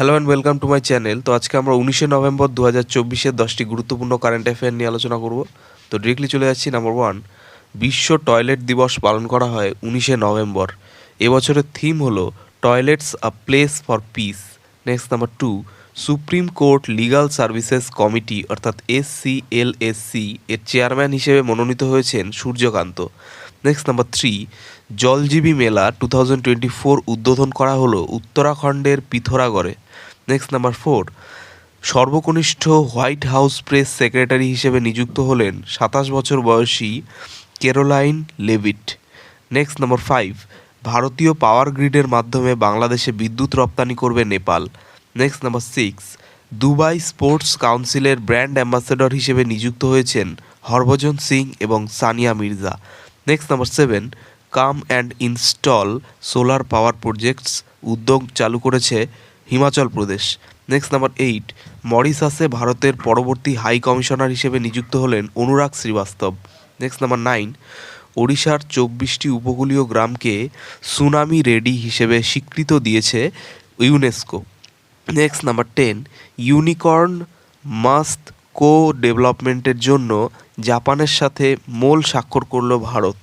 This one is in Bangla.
Hello and welcome to my channel তো আজকে আমরা উনিশে নভেম্বর দু হাজার চব্বিশের দশটি গুরুত্বপূর্ণ কারেন্ট অ্যাফেয়ার নিয়ে আলোচনা করব। তো ডিরেক্টলি চলে যাচ্ছি নাম্বার ওয়ান বিশ্ব টয়লেট দিবস পালন করা হয় উনিশে নভেম্বর। এবছরের থিম হলো toilets a place for peace next number two supreme court legal services committee অর্থাৎ S C L S C এর চেয়ারম্যান হিসেবে মনোনীত হয়েছেন সূর্যকান্ত। নেক্সট নাম্বার থ্রি জলজীবী মেলা টু থাউজেন্ড টোয়েন্টি ফোর উদ্বোধন করা হলো উত্তরাখণ্ডের পিথোরাগড়ে। নেক্সট নাম্বার ফোর সর্বকনিষ্ঠ হোয়াইট হাউস প্রেস সেক্রেটারি হিসেবে নিযুক্ত হলেন সাতাশ বছর বয়সী Karoline Leavitt next number five ভারতীয় পাওয়ার গ্রিডের মাধ্যমে বাংলাদেশে বিদ্যুৎ রপ্তানি করবে Nepal. Next number six Dubai sports কাউন্সিলের ব্র্যান্ড অ্যাম্বাসেডর হিসেবে নিযুক্ত হয়েছেন হরভজন সিং এবং Sania Mirza. Next number seven come and install solar power projects উদ্যোগ চালু করেছে Himachal Pradesh. Next number eight মরিসাসে ভারতের পরবর্তী হাই কমিশনার হিসেবে নিযুক্ত হলেন Anurag Srivastava. Next number nine ওড়িশার চব্বিশটি উপকূলীয় গ্রামকে সুনামি রেডি হিসেবে স্বীকৃত দিয়েছে UNESCO next number ten unicorn mast co ডেভেলপমেন্টের জন্য জাপানের সাথে মূল স্বাক্ষর করল ভারত।